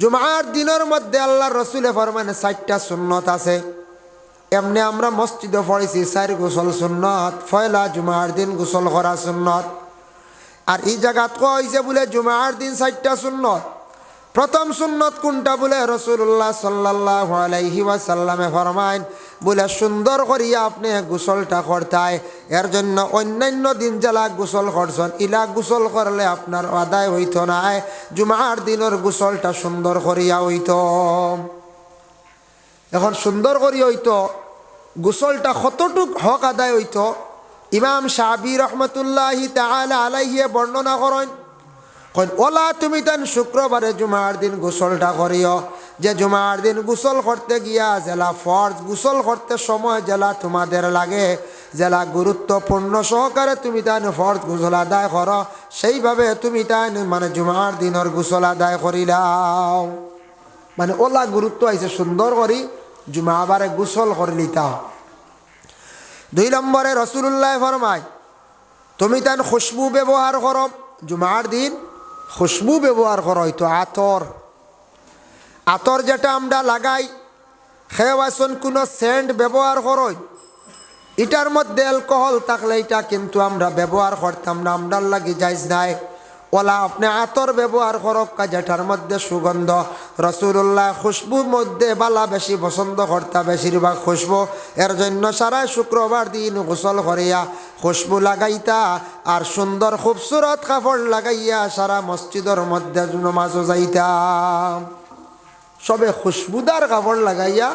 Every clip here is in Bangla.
জুমার দিনের মধ্যে আল্লাহ রসুলে ফরমানে ষাটটা সুন্নত আছে। এমনি আমরা মসজিদে পড়েছি, চার গোসল সুন্নত ফয়লা জুমার দিন গোসল করা সুন্নত। আর এই জায়গাত কইছে বলে জুমার দিন ষাটটা সুন্নত। প্রথম সুন্নত কোনটা বলে রসুল্লাহ সাল্লাহ আলাইহি ওয়াসাল্লামে ফরমাইন, বলে সুন্দর করিয়া আপনি গোসলটা করতায়। এর জন্য অন্যান্য দিন জেলা গোসল করছেন, ইলা গোসল করলে আপনার আদায় হইত না। জুমার দিনের গোসলটা সুন্দর করিয়া হইত। এখন সুন্দর করি হইত, গোসলটা কতটুক হক আদায় হইতো, ইমাম সাবি রহমতুল্লাহি তাহলে আলাইহিয়ে বর্ণনা করেন কইন, ওলা তুমি তেন শুক্রবারে জুমার দিন গোসলটা করিও। যে জুমার দিন গোসল করতে গিয়া জেলা ফর্জ গোসল করতে সময় জেলা তোমাদের লাগে। জেলা গুরুত্বপূর্ণ সহকারে তুমি তান ফর্জ গোসল আদায় করো। সেইভাবে তুমি তান মানে জুমার দিনের গোসল আদায় করিলাও। মানে ওলা গুরুত্ব আইছে সুন্দর করি, জুমাবারে গোসল করে লিতাও দুই নম্বরে রসুল্লাহ ফরমায়, তুমি তান খুশবু ব্যবহার করো, জুমার দিন খুশবু ব্যবহার করা হয়তো আতর। আতর যেটা আমরা লাগাই খেয়ে কোনো সেন্ট ব্যবহার করই এটার মধ্যে অ্যালকোহল থাকলে এটা কিন্তু আমরা ব্যবহার করতাম না আমরার লাগে যাইজ নাই। ওলা আপনি আতর ব্যবহার করক যেটার মধ্যে সুগন্ধ। রসুল্লাহ খুশবুর মধ্যে বালা বেশি পছন্দ করতা বেশিরভাগ খুশবু। এর জন্য সারা শুক্রবার দিন গোসল করিয়া খুশবু লাগাইতা, আর সুন্দর খুবসুরত কাপড় লাগাইয়া সারা মসজিদের মধ্যে নমাজও যাইতা। সবে খুশবুদার কাপড় লাগাইয়া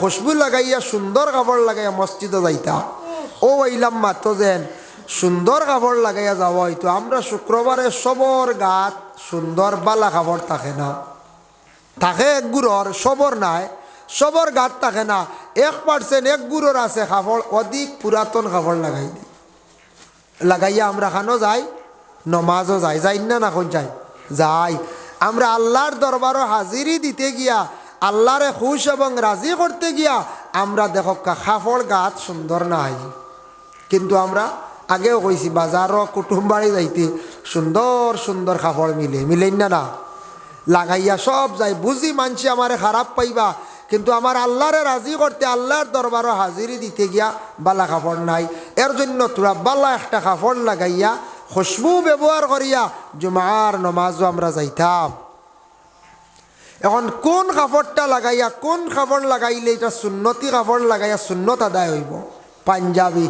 খুশবু লাগাইয়া, সুন্দর কাপড় লাগাইয়া মসজিদে যাইতা। ও ইলাম মাত্র যেন সুন্দর কাপড় লাগাইয়া যাওয়া হয়তো আমরা শুক্রবারে সবর গাত, সুন্দর বালা কাপড় থাকে না। থাকে এক গুড়র, সবর নাই। সবর গাত থাকে না। এক পার্সেন্ট এক গুড়র আছে কাপড় অধিক পুরাতন কাপড় লাগাই দিই। লাগাইয়া আমরা খানো যাই, নমাজও যাই যাই না না যাই? যাই। আমরা আল্লাহর দরবারও হাজিরি দিতে গিয়া, আল্লাহরে খুশ এবং রাজি করতে গিয়া, আমরা দেখো কাপড় গাত সুন্দর নাই। কিন্তু আমরা আগেও কইছি বাজারও কুটুম বাড়ি যাইতে সুন্দর সুন্দর কাপড় মিলে, মিলেন না না। লাগাইয়া সব যাই বুঝি মানছি আমারে খারাপ পাইবা, কিন্তু আমার আল্লাহরে রাজি করতে আল্লাহর দরবারও হাজিরি দিতে গিয়া বালা কাপড় নাই। এর জন্য তোরা বালা একটা কাপড় লাগাইয়া খুশবু ব্যবহার করিয়া জুমার নমাজও আমরা যাইতাম। এখন কোন কাপড়টা লাগাইয়া, কোন কাপড় লাগাইলে এটা সুন্নতি কাপড় লাগাইয়া সুন্নত আদায় হইব? পাঞ্জাবি।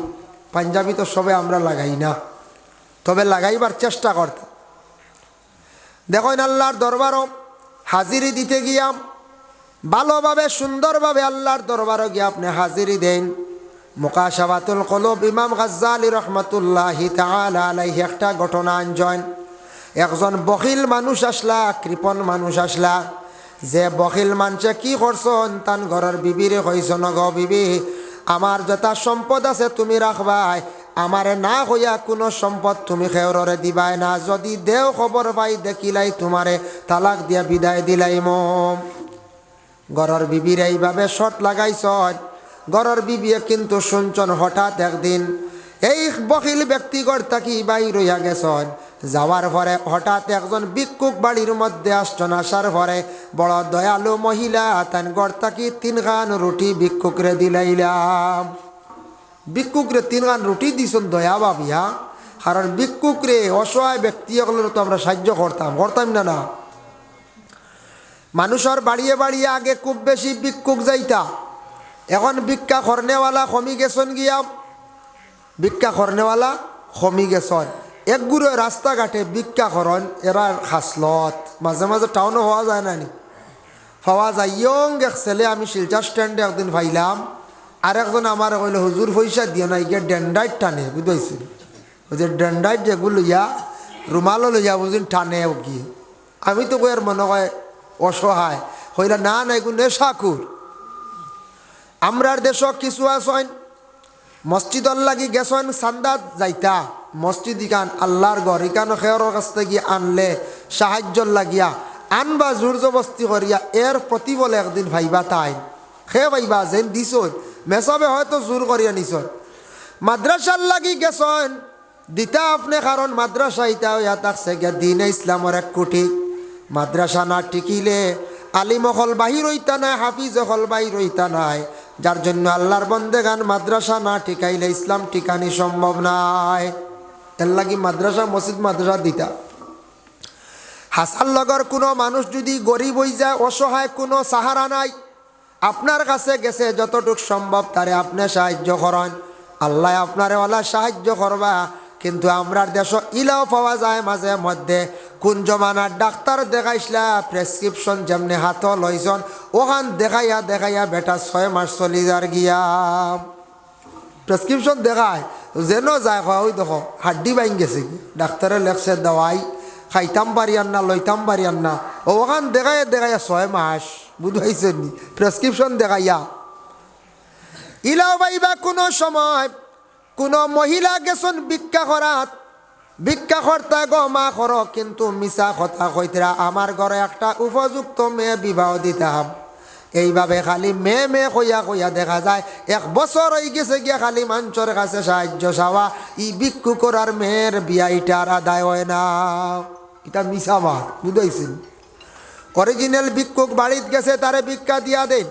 পাঞ্জাবি তো সবে আমরা লাগাই না। তবে লাগাইবার চেষ্টা করতাম দেখেন আল্লাহর দরবারও হাজিরি দিতে গিয়াম ভালোভাবে, সুন্দরভাবে আল্লাহর দরবারও গিয়ে আপনি হাজিরি দেন। মোকাশাবাতুল কলব, ইমাম গাজ্জালি রহমতুল্লাহি আলাইহি একটা ঘটনা আনজন একজন বখিল মানুষ আসলা কৃপন মানুষ আসলা। যে বখিল মানুষে কি করছন? তান ঘরের বিবিরে কইস নগ বিবি আমার যথা সম্পদ আছে, তুমি রাখবাই। আমারে না হইয়া কোনো সম্পদ তুমি খেয়রে দিবাই না। যদি দেও খবর পাই, দেখিলাই তোমারে তালাক দিয়া বিদায় দিলাই মম গরর বিবির এইভাবে শট লাগাইছ। গরর বিবিয়ে কিন্তু শুনছন হঠাৎ একদিন, এই বকিল ব্যক্তিগর তাকি বাই রইয়া গেছন। যাওয়ার পরে হঠাৎ একজন ভিক্ষুক বাড়ির মধ্যে আসছন আসার পরে বড় দয়ালু মহিলা তান গড় তাকি তিন খান রুটি ভিক্ষুকরে দিলাইলাম। ভিক্ষুকরে তিন খান রুটি দিছন দয়া বাবিয়া কারণ ভিক্ষুকরে অসহায় ব্যক্তিসকলের তো আমরা সাহায্য করতাম। করতাম না না। মানুষের বাড়িয়ে বাড়িয়ে আগে খুব বেশি ভিক্ষুক যাইতা। এখন ভিক্ষা খরনেওয়ালা কমি গেছন গিয়া, ভিক্ষা খরনেওয়ালা কমি গেছন। এক গুড়ে রাস্তাঘাটে ভিক্ষা খরণ এরা খাসলত। মাঝে মাঝে টাউনও হওয়া যায় না নি। পাওয়া যায়, ইয়ং এক ছেলে, আমি শিলচার স্ট্যান্ডে একদিন পাইলাম আর একজন আমার কইল, হুজুর, পয়সা দিয়ে না ইগে ডেন্ডাইট টানে বুঝতেছিল ওই যে ডেন্ডাইট যেগুলো লইয়া, রুমালও লইয়া বুঝুন, টানে গিয়ে আমি তো কই আর মনে হয় অসহায়। হইলা না না, এগুলো নেশাকুর আমরার দেশ কিছু আসন মসজিদর লাগি গেছন, সান্দাত যাইতা। মসজিদ ইকান আল্লাহর ঘর ইকানো খেয়রের কাছ থেকে আনলে সাহায্যর লাগিয়া, আনবা জোর জবস্তি করিয়া, এর প্রতিবলে একদিন ভাইবা তাই সে ভাইবা, যেন দিছ মেসাবে হয়তো জোর করিয়া নিছ মাদ্রাসার লাগি গেছন দিতা আপনি কারণ মাদ্রাসা ইতা হইয়া থাকছে গিয়া দিন ইসলামের এক কোটি। মাদ্রাসা না টিকিলে আলিম হল বাহির হইতা নাই, হাফিজ হল বাহির হইতা নাই। যার জন্য আল্লাহর বন্দেগান মাদ্রাসা না টিকাইলে ইসলাম টিকানি সম্ভব নাই। এর লাগি মাদ্রাসা, মসজিদ, মাদ্রাসা দিতা। হাসান লগর কোনো মানুষ যদি গরিব হই যায়, অসহায় কোনো সাহারা নাই, আপনার কাছে গেছে যতটুক সম্ভব, তারে আপনি সাহায্য করেন। আল্লাহ আপনারে ওলা সাহায্য করবা, কিন্তু আমরার দেশ ইলাও পাওয়া যায় মাঝে মধ্যে। কোন জমানার ডাক্তার দেখাইছিলা প্রেসক্রিপশন যেমনি হাত লইছন ওখান দেখাইয়া দেখাইয়া বেটা ছয় মাস চলি যার গিয়া। প্রেসক্রিপশন দেখায় যেন যায় কয়, ওই দেখো হাড্ডি বাইন গেছে। ডাক্তারে লেখছে দেওয়াই খাইতাম পারিয়ান না লইতাম পারিয়ান না ওখান দেখাইয়া দেখাইয়া ছয় মাস বুঝাইছে নি? প্রেসক্রিপশন দেখাইয়া। ইলাও বাইবা কোনো সময় কোনো মহিলা গেছন ভিক্ষা করাত ভিক্ষা কর্তা গো মা কর কিন্তু মিছা কথা কইতরা আমার ঘরে একটা উপযুক্ত মেয়ে বিবাহ দিতাম। এইভাবে খালি মেয়ে মেয়ে কইয়া কইয়া দেখা যায়। এক বছর হয়ে গেছে গিয়া খালি মানুষের কাছে সাহায্য চাওয়া। ই ভিক্ষু করার মেয়ের বিয়া ইটার আদায় হয় না। এটা মিছা মাত বুঝাইছেন? অরিজিনাল ভিক্ষুক বাড়িত গেছে, তারে ভিক্ষা দিয়া দেন।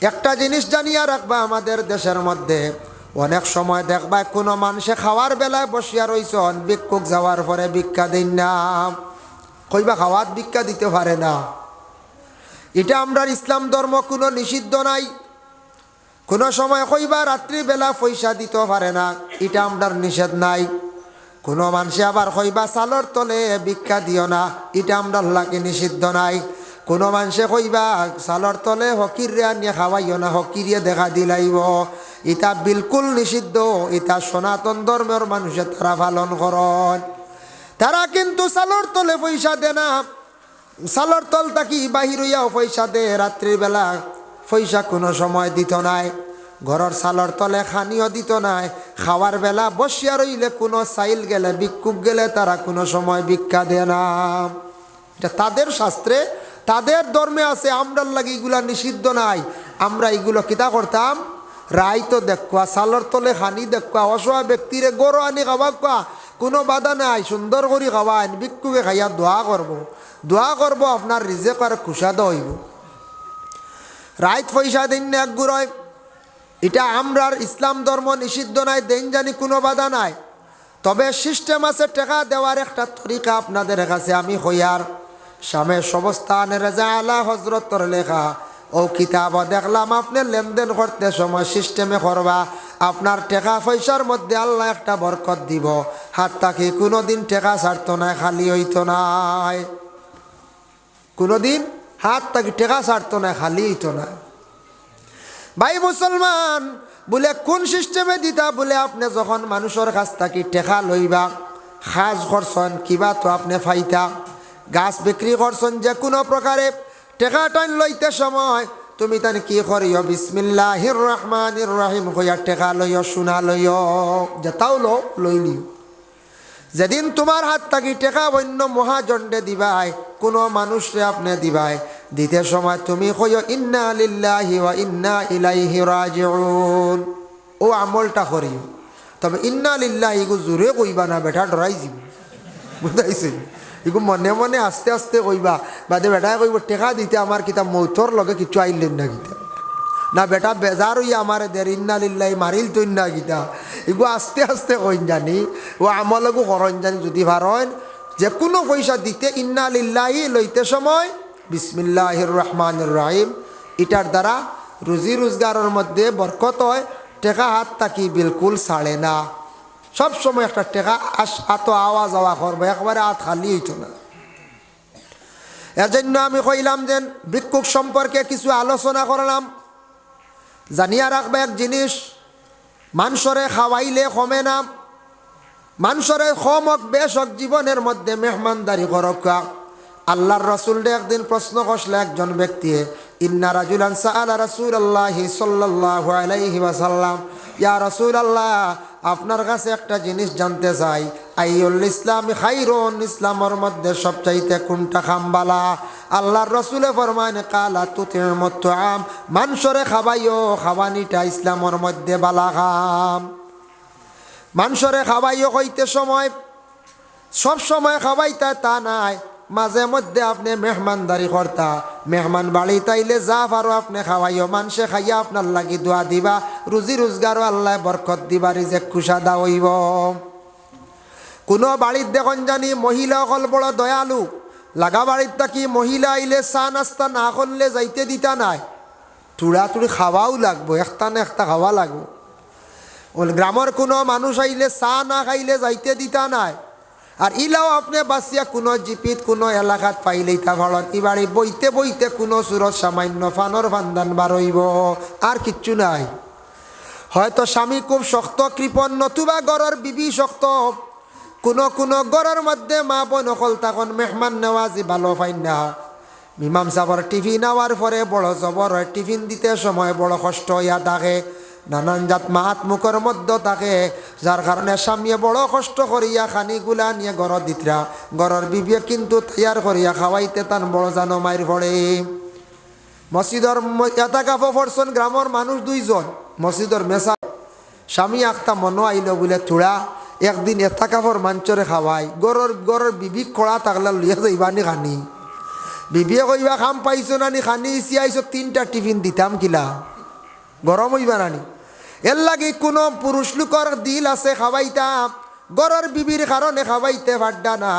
একটা জিনিস জানিয়া রাখবা আমাদের দেশের মধ্যে। অনেক সময় দেখবা কোনো মানুষে খাওয়ার বেলায় বসিয়া রইছন, ভিক্ষুক যাওয়ার পরে ভিক্ষা দিন না। কইবা খাওয়ার ভিক্ষা দিতে পারে না। এটা আমরা ইসলাম ধর্ম, কোনো নিষিদ্ধ নাই। কোনো সময় কইবা রাত্রিবেলা পয়সা দিতে পারে না, এটা আমরার নিষেধ নাই। কোনো মানুষে আবার কইবা চালর তলে ভিক্ষা দিও না, এটা আমরা লাগে নিষিদ্ধ নাই। কোনো মানুষে কইবা চালর তলে হকিরিয়া নিয়ে খাওয়াইও না হকিরিয়ে দেখা দিলাইব ইটা বিলকুল নিষিদ্ধ ইটা সনাতন ধর্মের মানুষে তারা পালন করন। তারা কিন্তু চালর তলে পয়সা দে না চালর তল তাকি বাহির হইয়াও পয়সা দে রাত্রির বেলা পয়সা কোনো সময় দিত নাই। ঘরের চালর তলে খানিও দিত নাই। খাওয়ার বেলা বসিয়া রইলে কোনো চাইল গেলে, ভিক্ষুক গেলে তারা কোনো সময় ভিক্ষা দেয় না। এটা তাদের শাস্ত্রে, তাদের ধর্মে আছে, আমরার লাগে এগুলা নিষিদ্ধ নাই। আমরা এগুলো কিতা করতাম? রায় তো দেখুয়া চালর তলে খানি দেখুয়া, অসহায় ব্যক্তিরে গরু আনি খাওয়া কোনো বাধা নাই সুন্দর করে খাওয়াইন ভিক্ষুকে খাইয়া দোয়া করব। দোয়া করব আপনার রিজেক আর খুশাদ হইব। রাইত পয়সা দিন এক গুড়য় এটা আমরার ইসলাম ধর্ম নিষিদ্ধ নাই, দেন জানি কোনো বাধা নাই। তবে সিস্টেম আছে, টাকা দেওয়ার একটা তরিকা আপনাদের কাছে আমি হইয়ার স্বামী সমস্তানের রেজা আলা হজরতর লেখা ও কিতাব দেখলাম, আপনি লেনদেন করতে সময় সিস্টেমে করবা। আপনার টাকা পয়সার মধ্যে আল্লাহ একটা বরকত দিব। হাত তাকে কোনো দিন টাকা ছাড়তো না, খালি হইতো নাই কোনোদিন? হাত তাকে টেকা ছাড়তো না, খালি হইতো না? ভাই মুসলমান, বলে কোন সিস্টেমে দিতা? বলে আপনি যখন মানুষের কাছ থাকি টেকা লইবা সাজ করছেন, কিবা তো আপনি ফাইতা। গাছ বিক্রি করছেন যে কোনো প্রকারে, টেকা টাইন লইতে সময় তুমি তান কি করিও? বিসমিল্লাহির রহমানির রহিম কইয়া টেকা লইও সোনা লইও। যেটাও লো লইলিও যেদিন তোমার হাত থাকি টেকা অন্য মহাজণ্ডে দিবাই, কোনো মানুষরে আপনি দিবাই। দিতে সময় তুমি কইও, ইন্না লিল্লাহি ওয়া ইন্না ইলাইহি রাজিউন। ও আমলটা করিও। তবে ইন্না লিল্লাহি ইগু জোরে কইবা না, বেটা, ডরাই যাব বুঝাইছে ইগু মনে মনে আস্তে আস্তে কইবা, বাদে বেটাই কইব, টেকা দিতে আমার কিতা মৌতর লগে কিছু আইলেন না কিতা। না বেটা, বেজার হইয়া আমার দের, ইন্না লিল্লাই মারিল তুই না গীতা এগু আস্তে আস্তে কইন জানি, ও আমলগু করন জানি, যদি ভারন যে কোনো পয়সা দিতে, ইন্না লিল্লাহি লইতে সময়, বিসমিল্লাহির রহমান রাহিম। এটার দ্বারা রুজি রোজগারের মধ্যে বরকত হয়, টেকা হাত তাকি বিলকুল ছাড়ে না। সব সময় একটা টেকা আস আত আওয়া করব, একবারে হাত খালি হইতো না। এর জন্য আমি কইলাম যে ভিক্ষুক সম্পর্কে কিছু আলোচনা করলাম। জানিয়া রাখবে এক জিনিস, মানুষরে খাওয়াইলে কমে না। মানুষরে কম হোক, বেশ হোক, জীবনের মধ্যে মেহমানদারি করক। আল্লাহর রসুল একদিন প্রশ্ন করলে একজন ব্যক্তি, ইন্না রাজুলান সাআলা রাসূলুল্লাহি সাল্লাল্লাহু আলাইহি ওয়াসাল্লাম। ইয়া রাসূলুল্লাহ আপনার কাছে একটা জিনিস জানতে চাই। আইউল ইসলাম খাইরুন, ইসলামের মধ্যে সবচাইতে কোনটা খামবালা? আল্লাহর রসুলে ফরমান কালা তুতির মতো আম মানসরে খাবাইও খাবানিটা ইসলামের মধ্যে বালা খাম। মানুষরে খাবাইও কইতে সময়, সব সময় খাবাইতা তা নাই। মাঝে মধ্যে আপনি মেহমানদারি কর্তা। মেহমান বাড়ি তাইলে যা পারো আপনি খাওয়াইও। মানুষে খাইয়া আপনার লাগি দোয়া দিবা। রুজি রোজগারও আল্লাহ বরকত দিবা রিজে খুশাদা হইব কোনো বাড়ির দেখুন জানি মহিলা অকল বড় দয়ালু। লাগা বাড়ির থাকি মহিলা আইলে চা নাস্তা না করলে যাইতে দিতা নাই। তুড়া তুড়ি খাওয়াও লাগবো একটা না একটা খাওয়া লাগবো। গ্রামের কোনো মানুষ আইলে চা না খাইলে যাইতে দিতা নাই। আর ইলাও আপনি বাসিয়া কোনো জিপিত, কোনো এলাকাত পাইলেই তা ভাড়ত ই বাড়ি বইতে বইতে কোনো সুরত সামান্য ফানর ফান্দান বারইব, আর কিচ্ছু নাই। হয়তো স্বামী খুব শক্ত কৃপণ, নতুবা গড়ের বিবি শক্ত। কোনো কোনো গড়ের মধ্যে মা বোন অকল তখন মেহমান নেওয়াজি ভালো পাইন না মিমাম সাবর টিফিন নেওয়ার পরে বড় জবর হয় টিফিন দিতে সময়, বড় কষ্ট হইয়া থাকে নানান জাত মাহাত মুখের মধ্যে থাকে যার কারণে স্বামীয়ে বড় কষ্ট করিয়া খানিগুলা নিয়ে গড় দিতরা গড়ের বিবিয়ে কিন্তু তৈয়ার করিয়া খাওয়াইতে তান বড় জানো মায়ের পড়ে মসজিদর এটা কাপড় পড়ছেন গ্রামের মানুষ দুইজন মসজিদর মেসা স্বামী আখতা মনো আইল বলে থোড়া একদিন এটা কাপড় মাঞ্চরে খাওয়াই গরর গরর বিবি খোড়া থাকলে লইয়া যাইবানি খানি। বিবিয়ে কইবা, খাম পাইছো নানি খানি ইসি আইছো তিনটা টিফিন দিতাম কিলা। গরম হইবা নানি এর লাগি কোনো পুরুষ লোকর দিল আছে খাওয়াইতাম গরর বিবির কারণে খাওয়াইতে পারডা না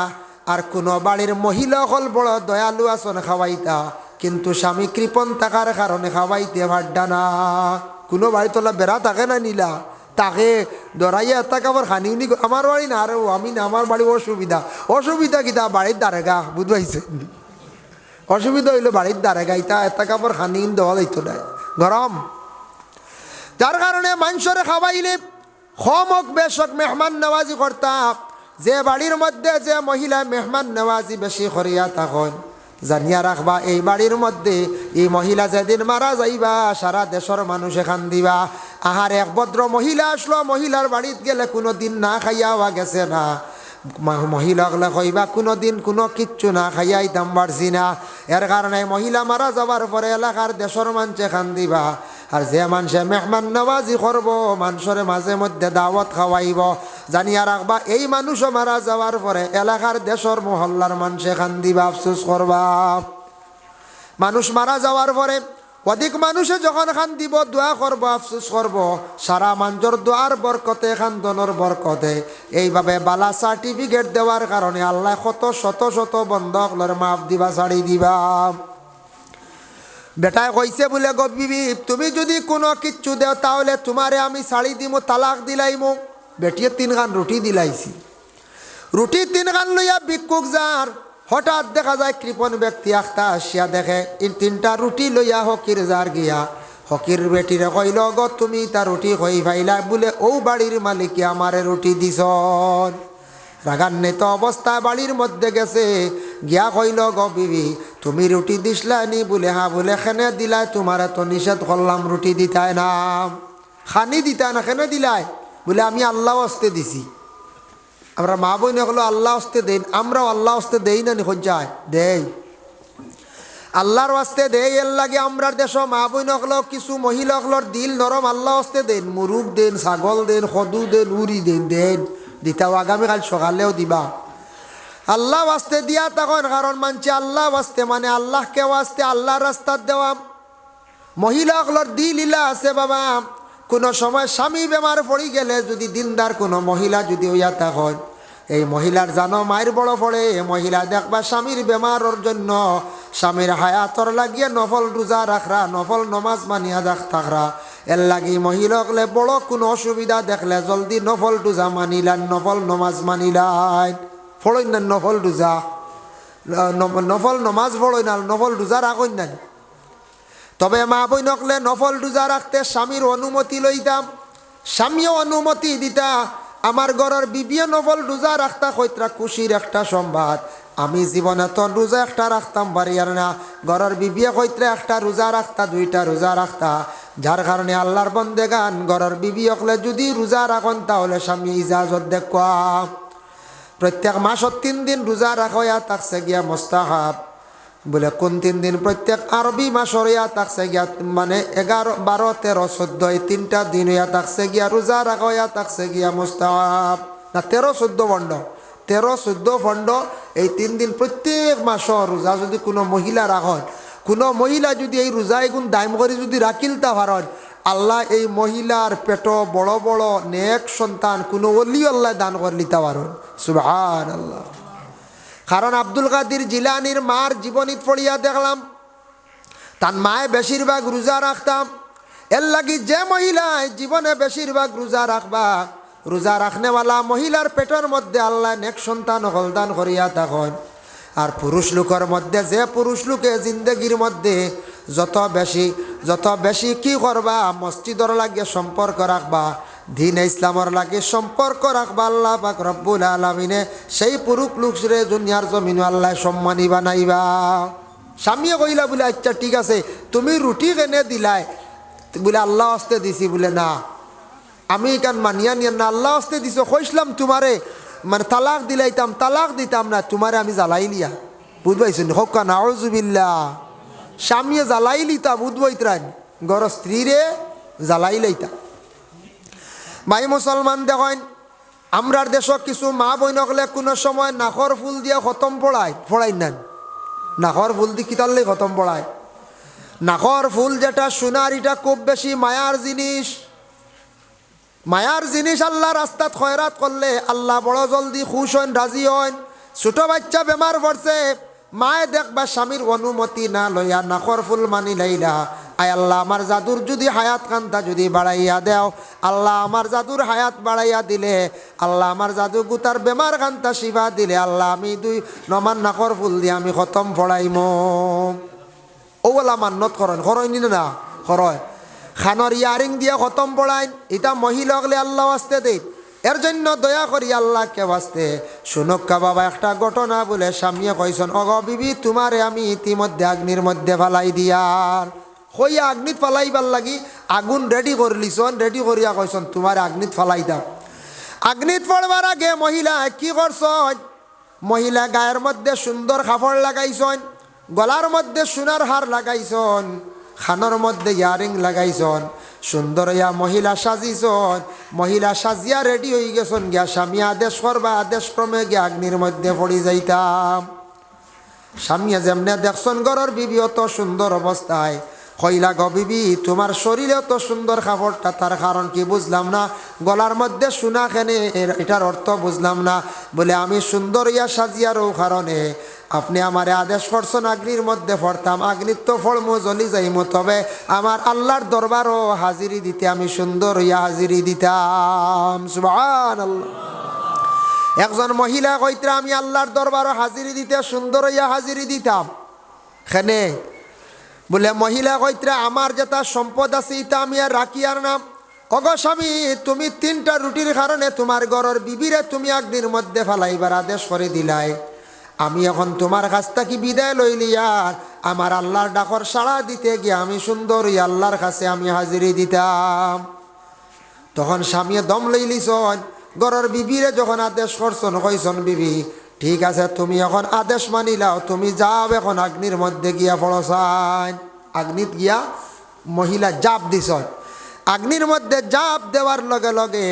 আর কোনো বাড়ির মহিলা হল বড় দয়ালু আসন খাওয়াইতা কিন্তু স্বামী কৃপণ থাকার কারণে খাওয়াইতে পারডা না। কোনো বাড়ি তোলা বেড়া থাকে না নিলা, তাকে দরাইয়া এটা কাপড় খানি উনি আমার বাড়ি না আরে আমি না আমার বাড়ি অসুবিধা অসুবিধা কিতা বাড়ির দ্বারেগা বুঝবাইছে। অসুবিধা হইল বাড়ির দ্বারেগা ইতা এটা কাপড় খানি দেওয়া যাইতো না গরম যার কারণে মানুষরে খাওয়াইলে হমক বেশক, মেহমান নওয়াজি করতাম যে বাড়ির মধ্যে যে মহিলা মেহমান নওয়াজি বেশি করিয়া তখন জানিয়া রাখবা, এই বাড়ির মধ্যে এই মহিলা যেদিন মারা যাইবা, সারা দেশের মানুষ এখান দিবা। আহার এক ভদ্র মহিলা আসলো, মহিলার বাড়িত গেলে কোনো দিন না খাইয়া হওয়া গেছে না। মহিলাগুলা কইবা কোনো দিন কোনো কিচ্ছু না খাইয়াই দাম বাড়ছি না। এর কারণে মহিলা মারা যাবার পরে এলাকার দেশের মানুষে খান দিবা। আর যে মানুষে মেহমান নওয়াজি করব, মানুষের মাঝে মধ্যে দাওয়াত খাওয়াইব। জানিয়া রাখবা এই মানুষও মারা যাওয়ার পরে এলাকার দেশের মহল্লার মানুষে খান দিবা আফসোস করবা। মানুষ মারা যাওয়ার পরে অধিক মানুষে যখন খান দিব দোয়া করব, আফসোস করব। সারা মানুষের দোয়ার বরকতে, খান্দনের বরকতে। এইভাবে বালা সার্টিফিকেট দেওয়ার কারণে আল্লাহ কত শত শত বন্ধকলের মাফ দিবা, ছাড়ি দিবা। বেটায় কইছে বলে, গো বিবি, তুমি যদি কোনো কিচ্ছু দেও, তাহলে তোমারে আমি শাড়ি দিমো, তালাক দিলাইমো। বেটিয়ে তিন গান রুটি দিলাইছি। রুটি তিন গান লইয়া ভিক্ষুক যার, হঠাৎ দেখা যায় কৃপণ ব্যক্তি আখতা আসিয়া দেখে তিনটা রুটি লইয়া হকির যার গিয়া। হকির বেটিরে কইল, গ তুমি তা রুটি কই ফাইলা বলে ও বাড়ির মালিকে আমারে রুটি দিছ রাগান্বিত অবস্থায় বাড়ির মধ্যে গেছে। গিয়া কইল, গ তুমি রুটি দিসলা নি বলে হা বলে, খেনে দিলাই, তোমার তো নিষেধ করলাম, রুটি দিতাই না। খানি দিতাই না, খেনে দিলাই। বলে, আমি আল্লাহ অস্তে দিছি। আমরা মা বোন হলো আল্লাহ অস্তে দেন আমরাও আল্লাহ অস্তে দেই না নিখোঁজায় দেই। আল্লাহর ওয়াস্তে দেই, এর লাগে আমরার দেশ মা বোন হলো, কিছু মহিলা হলোর দিল নরম আল্লাহ অস্তে দেন মুরুখ দেন, ছাগল দেন সদু দেন উড়ি দেন দেন। দিতাও আগামীকাল সকালেও দিবা। আল্লাহ ওয়াস্তে দিয়া তখন কারণ মানছে আল্লাহ ওয়াস্তে মানে আল্লাহকে ওয়াস্তে আল্লাহ রাস্তার দেওয়া। মহিলাগুলোর দিল ইলা আছে বাবা। কোনো সময় স্বামী বেমার পড়ি গেলে যদি দিনদার কোনো মহিলা যদি হইয়া তখন এই মহিলার জানো মায়ের বড় এই মহিলা দেখবা স্বামীর বেমারের জন্য স্বামীর হায়াতর লাগিয়ে নফল রোজা রাখরা, নফল নমাজ মানিয়া দেখ থাকরা। এর লাগি মহিলাকলে বড় কোনো অসুবিধা দেখলে জলদি নফল রোজা মানিলান নফল নমাজ মানিলান ফড়ই না নফল রোজা নফল নমাজ ফড়ই নফল রোজা রাখই না তবে মা বইনকলে নফল রোজা রাখতে স্বামীর অনুমতি লইতাম। স্বামীও অনুমতি দিতা। আমার ঘরের বিবিয়ে নফল রোজা রাখতা কইত্রা খুশির একটা সম্বাদ আমি জীবনে তো রোজা একটা রাখতাম আর না। ঘরের বিবিয়ে কইত্রা একটা রোজা রাখতা, দুইটা রোজা রাখতা। যার কারণে আল্লাহর বন্দে গান ঘরের বিবি অকলে যদি রোজা রাখন, তাহলে স্বামী ইজাজত দেখুয়া প্রত্যেক মাসত তিন দিন রোজা রাখয়া তাকছে গিয়া মোস্তাহাব। বলে, কোন তিন দিন? প্রত্যেক আরবি মাসর ইয়া থাকছে গিয়া মানে এগারো, বারো, তেরো চোদ্দ এই তিনটা দিন ইয়া থাকছে গিয়া রোজা রাখা ইয়া থাকছে গিয়া মুস্তাহাব। না, তেরো, চোদ্দ বন্ড তেরো, চোদ্দ ফন্ড এই তিন দিন প্রত্যেক মাসও রোজা যদি কোনো মহিলা রাখেন কোনো মহিলা যদি এই রোজা এগুন দাম করে যদি রাখিলতা পারেন আল্লাহ এই মহিলার পেট বড় বড় নেক সন্তান কোনো অলি আল্লাহ দান করে নিতে পারেন সুবহান আল্লাহ কারণ আব্দুল কাদির জিলানির মার জীবনীত পড়িয়া দেখলাম তার মায়ে বেশিরভাগ রোজা রাখতাম এর লাগি যে মহিলায় জীবনে বেশিরভাগ রোজা রাখবা রোজা রাখনেওয়ালা মহিলার পেটের মধ্যে আল্লাহ নেক সন্তান হলদান করিয়া তখন আর পুরুষ লোকের মধ্যে যে পুরুষ লোকে জিন্দগির মধ্যে যত বেশি যত বেশি কি করবা, মসজিদর লাগে সম্পর্ক রাখবা, দিন ইসলামর লাগে সম্পর্ক রাখবা, আল্লাহ পাক রব্বুল আলমিনে সেই পুরুষ লোকরে দুনিয়ার জমিন আল্লাহ সম্মানী বানাইবা। স্বামীয়ে কইলা বলে আচ্ছা ঠিক আছে, তুমি রুটি কেনে দিলাই? বলে, আল্লাহ আসতে দিছি। বলে, না। আমি কেন মানিয়া নিয়ে না? আল্লাহ আসতে দিছ, কইসলাম তোমারে। মানে তালাক দিলাইতাম, তালাক দিতাম না, তোমারে আমি জ্বালাই লিয়া বুঝবাইছেন? হকা নাওজুবিল্লা স্বামীয়ে জ্বালাই লিতা বুঝবাইতরান গর স্ত্রীরে জ্বালাই লাইতা ভাই মুসলমান দেখেন, আমরার দেশত কিছু মা বইনকলে কোনো সময় নাকর ফুল দিয়ে খতম পড়ায় পড়াই নেন নাকর ফুল দি কিতাল্লে খতম পড়ায়। নাকর ফুল যেটা সোনার এটা খুব বেশি মায়ার জিনিস। মায়ার জিনিস আল্লাহ রাস্তাত খয়রাত করলে আল্লাহ বড় জলদি খুশ হন, রাজি হন। ছোট বাচ্চা বেমার পড়ছে, মায়ে দেখবা স্বামীর অনুমতি না লইয়া নাকর ফুল মানি লাইলা। আয় আল্লাহ, আমার জাদুর যদি হায়াত কান্তা যদি বাড়াইয়া দেও। আল্লাহ আমার জাদুর হায়াত বাড়াইয়া দিলে, আল্লাহ আমার জাদু গুতার বেমার কান্তা শিবা দিলে, আল্লাহ আমি দুই নমান নাকর ফুল দিয়ে আমি খতম পড়াইম। ওলা মান্নত করেন করইনি না করয় খানর ইয়ারিং দিয়ে খতম পড়াইন এটা মহিলা হলে আল্লাহ আসতে দেই এর জন্য দয়া করি আল্লাহকে বাঁচতে শুনক্কা বাবা, একটা ঘটনা বলে স্বামীয়ে কইসন অগ বিবি তোমারে আমি ইতিমধ্যে আগ্নির মধ্যে ফালাই দিয়ার হইয়া আগ্নিত ফালাইবার লাগি আগুন রেডি করলিছন রেডি করিয়া কইসন তোমার আগ্নিত ফালাই দাও। আগ্নিত পড়বার আগে মহিলা কি করছন মহিলা গায়ের মধ্যে সুন্দর কাপড় লাগাইছন গলার মধ্যে সোনার হার লাগাইছন খানোর মধ্যে ইয়ারিং লাগাইছন। সুন্দর ইয়া মহিলা সাজিছন। মহিলা সাজিয়া রেডি হয়ে গেছন। গিয়া স্বামী আদেশ করবা আদেশ ক্রমে গিয়া আগ্নির মধ্যে পড়ি যাইতাম। স্বামী যেমনে দেখছন গরর বিবি অত সুন্দর অবস্থায় কইলা গবিবি বিবি, তোমার শরীরে অত সুন্দর কাপড়টা, তার কারণ কি বুঝলাম না? গলার মধ্যে সোনা খেনে এটার অর্থ বুঝলাম না। বলে, আমি সুন্দর ইয়া সাজিয়ারও কারণে, আপনি আমারে আদেশ করছেন আগ্নির মধ্যে পড়তাম। আগ্নির তো ফলমু জ্বলি যাইমু, তবে আমার আল্লাহর দরবারও হাজিরি দিতে আমি সুন্দর ইয়া হাজিরি দিতাম। আল্লাহ একজন মহিলা কইত্রা, আমি আল্লাহর দরবারও হাজিরি দিতে সুন্দর ইয়া হাজিরি দিতাম। খেনে বলে, মহিলা কইত্রা, আমার যেটা সম্পদ আছে ইটা আমি আর রাখি আর নাম অগ স্বামী, তুমি তিনটা রুটির কারণে তোমার ঘরের বিবিরে তুমি একদিন মধ্যে ফালাইবার আদেশ করে দিলাই। আমি এখন তোমার কাছ থেকে বিদায় লইলি আর আমার আল্লাহর ডাকর সাড়া দিতে গিয়ে আমি সুন্দর আল্লাহর কাছে আমি হাজিরি দিতাম। তখন স্বামীয়ে দম লইলিছন গরর বিবিরে যখন আদেশ করছন কইছন বিবি ঠিক আছে, তুমি এখন আদেশ মানিলাও তুমি যাও এখন আগ্নির মধ্যে গিয়া পড়সান আগ্নিত গিয়া মহিলা জাপ দিছন আগ্নির মধ্যে জাপ দেওয়ার লগে লগে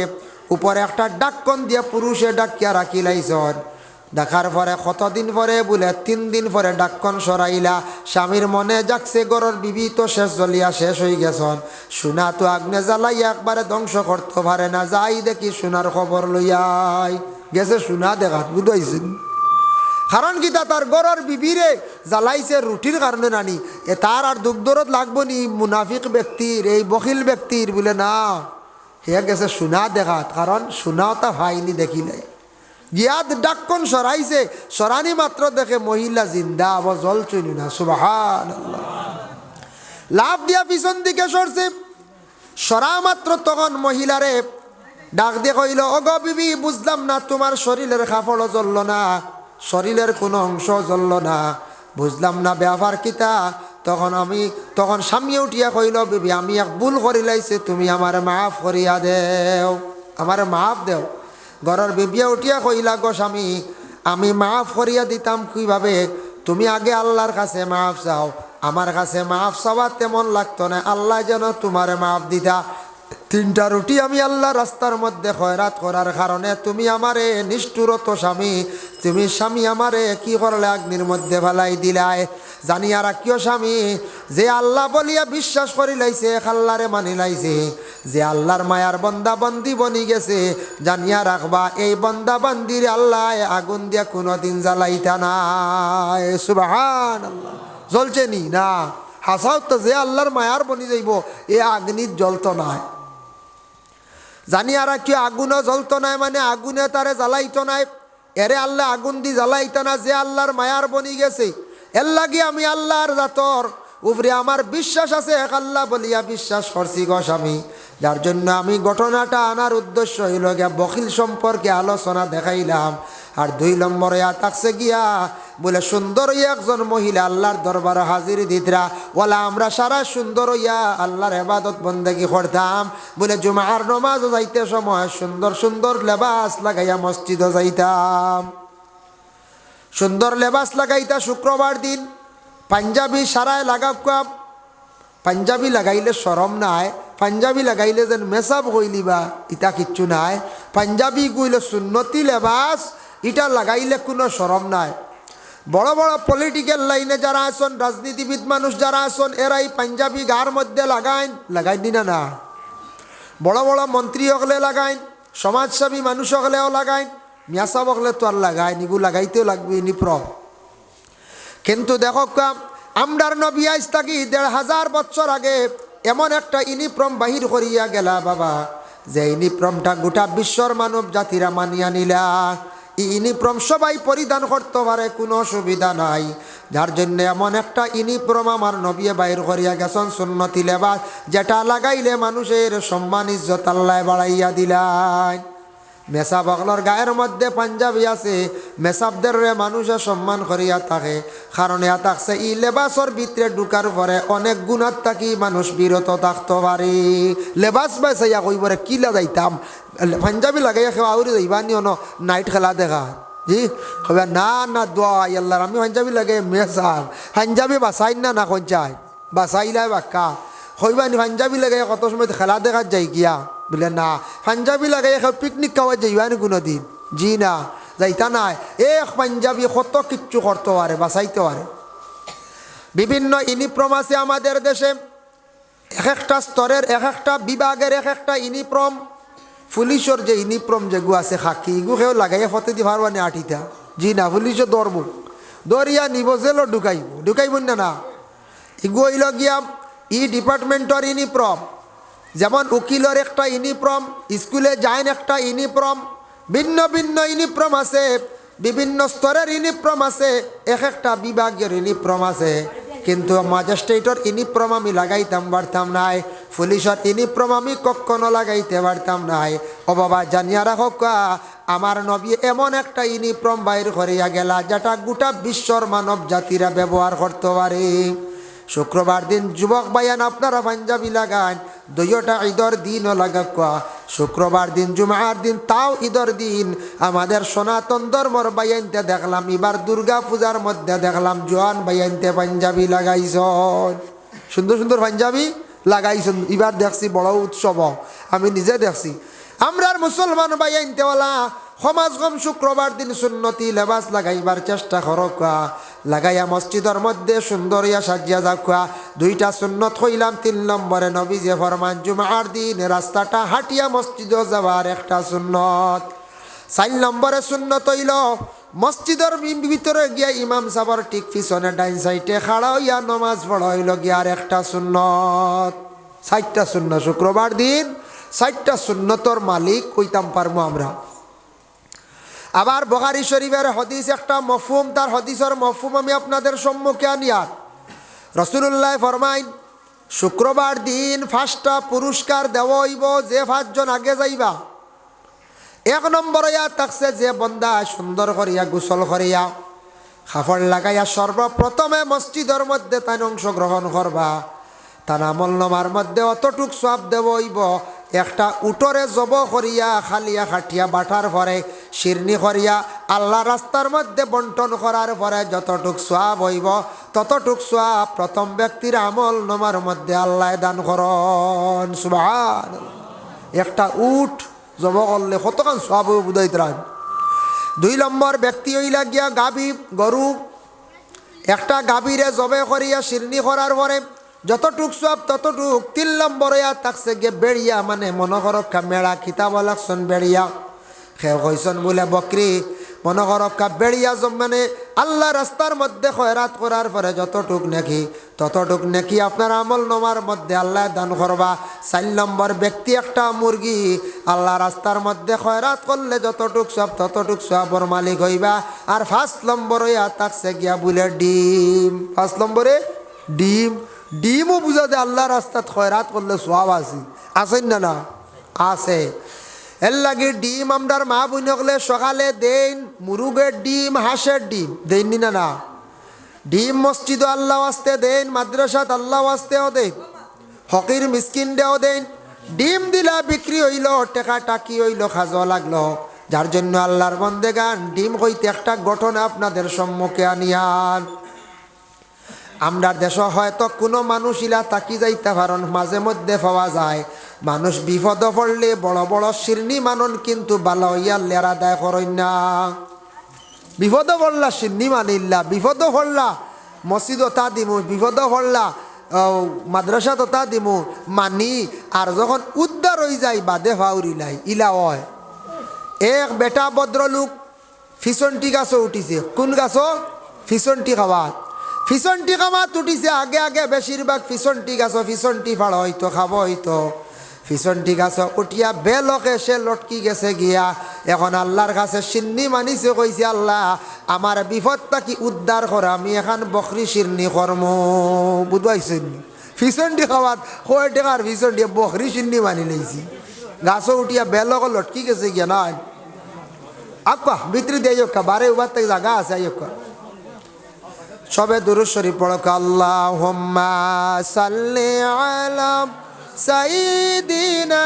উপরে একটা ডাক্কন দিয়া পুরুষে ডাকিয়া রাখিলাইছন দেখার পরে কতদিন পরে বলে, তিন দিন পরে ডাক্কন সরাইলা, স্বামীর মনে যাকছে গরর বিবি তো শেষ জ্বলিয়া শেষ হয়ে গেছন। সোনা তো আগ্নে জ্বালাইয়া একবারে ধ্বংস করতে পারে না, যাই দেখি সোনার খবর লইয়াই। গেছে সোনা দেখাত বুঝাইছেন কারণ কি তার গরর বিবিরে জ্বালাইছে রুটির কারণে নানি। এ তার আর দুগ্ধরত লাগবো নি মুনাফিক ব্যক্তির এই বকিল ব্যক্তির বলে না। হে গেছে সোনা দেখাত কারণ সোনাও তা ভাইনি দেখিলে গিয়াদ ডাক্কন সরাইছে সরানি মাত্র দেখে মহিলা জিন্দা আবার জল চলি না সুবাহান লাভ দিয়া পিছন দিকে সরছে সরা মাত্র তখন মহিলারে ডাক দিয়ে কইল অগ বিবি, বুঝলাম না তোমার শরীরের কাপড়ও জ্বলল না, শরীরের কোনো অংশ জ্বলল না। বুঝলাম না ব্যবহার কিতা। তখন আমি, তখন স্বামী উঠিয়া কইল, বিবি, আমি এক ভুল করিলাইছে তুমি আমার মাফ করিয়া দেও, আমার মাফ দেও। ঘরের বিবিয়া উঠিয়া কইলা, গো স্বামী, আমি মাফ করিয়া দিতাম কীভাবে? তুমি আগে আল্লাহর কাছে মাফ চাও, আমার কাছে মাফ চাওয়া তেমন লাগতো না, আল্লাহ যেন তোমার মাফ দিতা তিনটা রুটি আমি আল্লাহ রাস্তার মধ্যে খয়রাত করার কারণে তুমি আমারে নিষ্ঠুরত স্বামী, তুমি স্বামী আমারে কি করলে অগ্নির মধ্যে ফেলাই দিলাই? জানিয়া রাখিও স্বামী, যে আল্লাহ বলিয়া বিশ্বাস করি লাইছে খাল্লারে মানি লাইছে। যে আল্লাহর মায়ার বন্দা বন্দি বনি গেছে জানিয়া রাখবা, এই বন্দা বন্দির আল্লাহ আগুন দিয়া কোনোদিন জ্বালাইতা নাই। সুবাহান আল্লাহ জ্বলছে নি? না। হাসাও তো যে আল্লাহর মায়ার বনি যাইব, এ আগ্নির জ্বলতো নাই। জানি আর কি আগুনও জ্বলতো নাই মানে আগুনে তারে জ্বালাইতো নাই। এরে আল্লাহ আগুন দি জ্বালাইতো না যে আল্লাহর মায়ার বনি গেছে। এর লাগি আমি আল্লাহর জাতর উপরে আমার বিশ্বাস আছে, এক আল্লাহ বলিয়া বিশ্বাস করছি গস আমি। যার জন্য আমি ঘটনাটা আনার উদ্দেশ্য হইল গিয়া বকিল সম্পর্কে আলোচনা দেখাইলাম। আর দুই নম্বরে থাকছে গিয়া বলে সুন্দর একজন মহিলা আল্লাহর দরবার হাজির দিতরা। ওলা আমরা সারা সুন্দর হইয়া আল্লাহর এবাদত বন্দেগি করতাম। বলে, জুমার নমাজও যাইতে সময় সুন্দর সুন্দর লেবাস লাগাইয়া মসজিদও যাইতাম। সুন্দর লেবাস লাগাইতা শুক্রবার দিন। পাঞ্জাবি সারায় লাগাব পাঞ্জাবি লাগাইলে সরম নাই। পাঞ্জাবি লাগাইলে যেন মেসাব কইলিবা ইটা কিচ্ছু নাই। পাঞ্জাবি কইলে সুন্নতি লেবাস ইটা লাগাইলে কোনো সরম নাই। বড় বড় পলিটিক্যাল লাইনে যারা আসন রাজনীতিবিদ মানুষ যারা আসন এরাই পাঞ্জাবি গার মধ্যে লাগাইন, লাগাই দিনা না। বড় বড় মন্ত্রী হকলে লাগাইন, সমাজসেবী মানুষ হকলেও লাগাইন মিয়াসাব হকলে তো আর লাগাইন এগুলো লাগাইতেও লাগবে ইউনিফর্ম কিন্তু দেখো কাম আমরার নবী আইস থাকি দেড় হাজার বছর আগে এমন একটা ইউনিফর্ম বাহির করিয়া গেলা বাবা, যে ইউনিফর্মটা গোটা বিশ্বর মানব জাতিরা মানিয়া নিলা। ইউনিফর্ম সবাই পরিধান করতে পারে, কোনো অসুবিধা নাই। যার জন্য এমন একটা ইউনিফর্ম আমার নবী বাইর করিয়া গেছেন সুন্নতি লেবাস, যেটা লাগাইলে মানুষের সম্মান ইজ্জত আল্লাহ বাড়াইয়া দিলাই মেসাব অগলর গায়ের মধ্যে পাঞ্জাবি আছে, মেসাবদের মানুষে সম্মান করিয়া থাকে। কারণ ইয়া থাকছে ই লেবাসর ভিতরে ঢুকার পরে অনেক গুণার থাকি মানুষ বিরত থাকতে পারে। লেবাস বেসাইয়া কইবরে কি লাগাইতাম? পাঞ্জাবি লাগাইয়া খেলা আউরি যাইবা নিও ন নাইট খেলা দেখা। জি হবে না না, দোয়া আল্লাহর আমি পাঞ্জাবি লাগে মেসাব পাঞ্জাবি বাসাই না না কঞ্চাই বাসাইলাই বাক্কা। হইবানি পাঞ্জাবি লাগাই কত সময় খেলা দেখার যাই গিয়া? বলে, না, পাঞ্জাবি লাগাই এখন পিকনিক খাওয়া যাইবানি কোনো দিন। জি না, যাইতা নাই। এক পাঞ্জাবি, কত কিচ্ছু করতে পারে, বাঁচাইতে পারে। বিভিন্ন ইউনিফর্ম আছে আমাদের দেশে, এক একটা স্তরের এক একটা বিভাগের এক একটা ইউনিফর্ম পুলিশের যে ইউনিফর্ম যেগু আছে খাকি ইগু সেও লাগাইয়া ফতে দি পারবানি আঠিতা জি না পুলিশে দৌড়ব দৌড়িয়া নিব, জেলও ঢুকাইব। ঢুকাইব না না। ইগু হইল গিয়া ই ডিপার্টমেন্টর ইউনিফর্ম যেমন উকিলের একটা ইউনিফর্ম স্কুলে যাইন একটা ইউনিফর্ম ভিন্ন ভিন্ন ইউনিফর্ম আছে বিভিন্ন স্তরের ইউনিফর্ম আছে এক একটা বিভাগের ইউনিফর্ম আছে। কিন্তু ম্যাজিস্ট্রেটর ইউনিফর্ম আমি লাগাইতাম পারতাম নাই। পুলিশের ইউনিফর্ম আমি কখনো লাগাইতে পারতাম নাই। ও বাবা জানিয়া রাখো কা, আমার নবী এমন একটা ইউনিফর্ম বাইর করিয়া গেলা যেটা গোটা বিশ্বর মানব জাতিরা ব্যবহার করতে পারে। শুক্রবার দিন যুবক ভাইয়ান আপনারা পাঞ্জাবি লাগান দুইটা ঈদর দিনও লাগাক শুক্রবার দিন, জুমার দিন, তাও ঈদর দিন। আমাদের সনাতন ধর্মর বাইনতে দেখলাম, এবার দুর্গা পূজার মধ্যে দেখলাম, জোয়ান বাইনতে পাঞ্জাবি লাগাইছ সুন্দর সুন্দর পাঞ্জাবি লাগাইছন। এবার দেখছি বড় উৎসব। আমি নিজে দেখছি। আমরার মুসলমান বাইয়ানতেওয়ালা সমাজ কম শুক্রবার দিন সুন্নতি লেবাস লাগাইবার চেষ্টা করক। লাগাইয়া মসজিদের মধ্যে সুন্দরিয়া সাজিয়া যাওয়া। দুইটা সুন্নত হইলাম, তিন নম্বরে নবী যে ফরমান, জুমার দিন রাস্তাটা হাটিয়া মসজিদে যাওয়ার একটা সুন্নত। চার নম্বরে সুন্নত হইল, মসজিদের ভিতরে গিয়া ইমাম সাবর ঠিক পিছনে ডাইন সাইডে খাড়া হইয়া নমাজ পড়া হইল গিয়ার একটা সুন্নত। চারটা শূন্য শুক্রবার দিন, চারটা শূন্যতর মালিক কইতাম পারব আমরা। আবার বখারি শরীফের হদিস একটা মফুম তার হদিসের মফুম আমি আপনাদের সম্মুখে আনিয়ার রসুল্লাহ ফরমাইন, শুক্রবার দিন ফার্স্টটা পুরস্কার দেওয়া হইব যে পাঁচজন আগে যাইবা। এক নম্বর ইয়া থাকছে, যে বন্দা সুন্দর করিয়া, গোসল করিয়া খাফড় লাগাইয়া সর্বপ্রথমে মসজিদের মধ্যে তাই অংশগ্রহণ করবা। তার আমল নমার মধ্যে অতটুক সব দেব হইব। একটা উটরে জব করিয়া, খালিয়া খাটিয়া বাটার পরে শিরনি করিয়া আল্লাহ রাস্তার মধ্যে বন্টন করার পরে যতটুক সোয়াব হইব, ততটুক সোয়াব প্রথম ব্যক্তির আমল নমার মধ্যে আল্লাহ দান করন। সুবহান একটা উঠ জব করলে কতক্ষণ সব বুধাই ত্রাণ দুই নম্বর ব্যক্তি হইলা গিয়া গাভী গরু। একটা গাভীরে জবে করিয়া শিরনি করার পরে যতটুক সব ততটুক। তিন নম্বর ইয়া তাকছে গিয়ে বেড়িয়া মানে মনোহরক্ষা মেড়া খিতাব লাগছন বেড়িয়া। খেয়ে কইসন বলে বকরি মনোহরক্ষা বেড়িয়া জম মানে আল্লাহ রাস্তার মধ্যে খয়রাত করার পরে যতটুক নাকি, ততটুক নাকি আপনার আমল নমার মধ্যে আল্লাহ দান করবা। চার নম্বর ব্যক্তি একটা মুরগি, আল্লাহ রাস্তার মধ্যে খয়রাত করলে যতটুক সব ততটুক সবর মালিক হইবা। আর ফার্স্ট নম্বর হইয়া তাকছে গিয়া বলে ডিম। ফার্স্ট নম্বরে ডিম। ডিমও বুঝা দে আল্লাহ রাস্তাত খয়রাত করলে সব আছে। আছেন না না? আছে। এর লাগে ডিম আমরার মা বুনকলে সকালে দেন মুরুগের ডিম, হাঁসের ডিম। দেন না না ডিম মসজিদ আল্লাহ আসতে দেন মাদ্রাসাত আল্লাহ আসতেও দেন হকির মিসকিন দেও দেন ডিম দিলা বিক্রি হইল, টেকা টাকি হইল খাজো লাগল। যার জন্য আল্লাহর বন্দে গান ডিম হইতে একটা ঘটনা আপনাদের সম্মুখে আনিয়ান। আমরা দেশ হয়তো কোনো মানুষ ইলা তাকি যাইতে পারন, মাঝে মধ্যে পাওয়া যায়। মানুষ বিপদ পড়লে বড় বড় শিরনি মানন কিন্তু হইয়া লেরা দেয় করেন না বিপদ পড়লা শিরনি মানিল্লা, বিপদ পড়লা মসজিদ তা দিমু, বিপদ পড়লা মাদ্রাসা তো তা দিমু, মানি আর যখন উদ্ধার হয়ে যায় বাদে ফাউরি নাই, ইলা হয়। এক বেটা ভদ্রলোক ফিসনটি গাছও উঠিছে, কোন গাছও? ফিসনটি খাওয়াত ফিসনটি খামাত উঠিছে, আগে আগে বেশিরভাগ ফিসনটি গাছও ফিসনটি ফাড় হইতো, খাব হইতো। ফিসনটি গাছ উঠিয়া বেলকে সে লটকি গেছে গিয়া, এখন আল্লাহর কাছে সিন্নি মানিছে কইছে আল্লাহ, আমার বিপদটা কি উদ্ধার করা আমি এখন বকরি সিন্নি কর্ম। বুঝাইছেন ফিসনটি খাওয়াত কয় টাকার ফিসনটি বকরি সিন্নি মানি লইছি গাছও উঠিয়া বেলকে লটকি গেছে গিয়া না আক্কা ভিতরে দিয়ে আইকা বারে উবার থেকে জাগা আছে আইকা সবে দুরুদ শরীফ পড়ক আল্লাহুম্মা সাল্লে আলা সাইদিনা